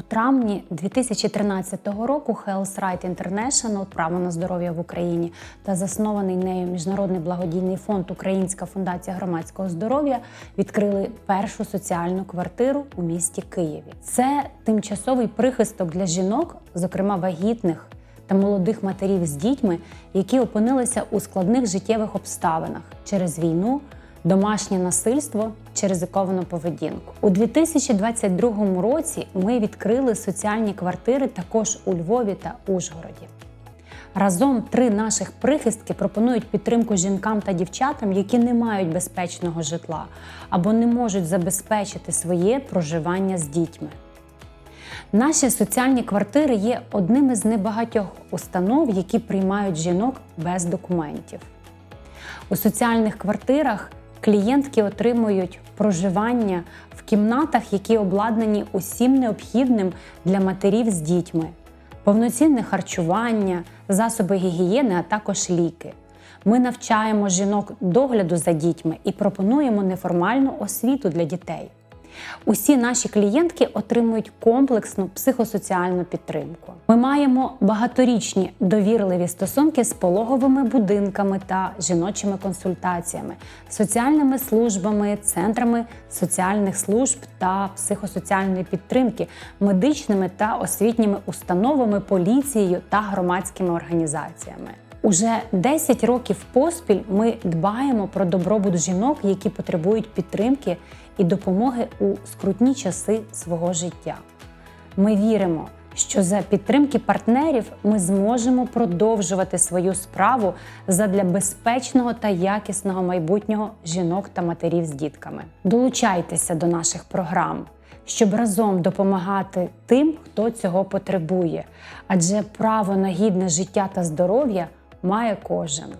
У травні 2013 року Health Right International право на здоров'я в Україні та заснований нею міжнародний благодійний фонд Українська фундація громадського здоров'я відкрили першу соціальну квартиру у місті Києві. Це тимчасовий прихисток для жінок, зокрема вагітних та молодих матерів з дітьми, які опинилися у складних життєвих обставинах через війну домашнє насильство чи ризиковану поведінку. У 2022 році ми відкрили соціальні квартири також у Львові та Ужгороді. Разом три наших прихистки пропонують підтримку жінкам та дівчатам, які не мають безпечного житла або не можуть забезпечити своє проживання з дітьми. Наші соціальні квартири є одним із небагатьох установ, які приймають жінок без документів. У соціальних квартирах клієнтки отримують проживання в кімнатах, які обладнані усім необхідним для матерів з дітьми, повноцінне харчування, засоби гігієни, а також ліки. Ми навчаємо жінок догляду за дітьми і пропонуємо неформальну освіту для дітей. Усі наші клієнтки отримують комплексну психосоціальну підтримку. Ми маємо багаторічні довірливі стосунки з пологовими будинками та жіночими консультаціями, соціальними службами, центрами соціальних служб та психосоціальної підтримки, медичними та освітніми установами, поліцією та громадськими організаціями. Уже 10 років поспіль ми дбаємо про добробут жінок, які потребують підтримки і допомоги у скрутні часи свого життя. Ми віримо, що за підтримки партнерів ми зможемо продовжувати свою справу задля безпечного та якісного майбутнього жінок та матерів з дітками. Долучайтеся до наших програм, щоб разом допомагати тим, хто цього потребує, адже право на гідне життя та здоров'я має кожен.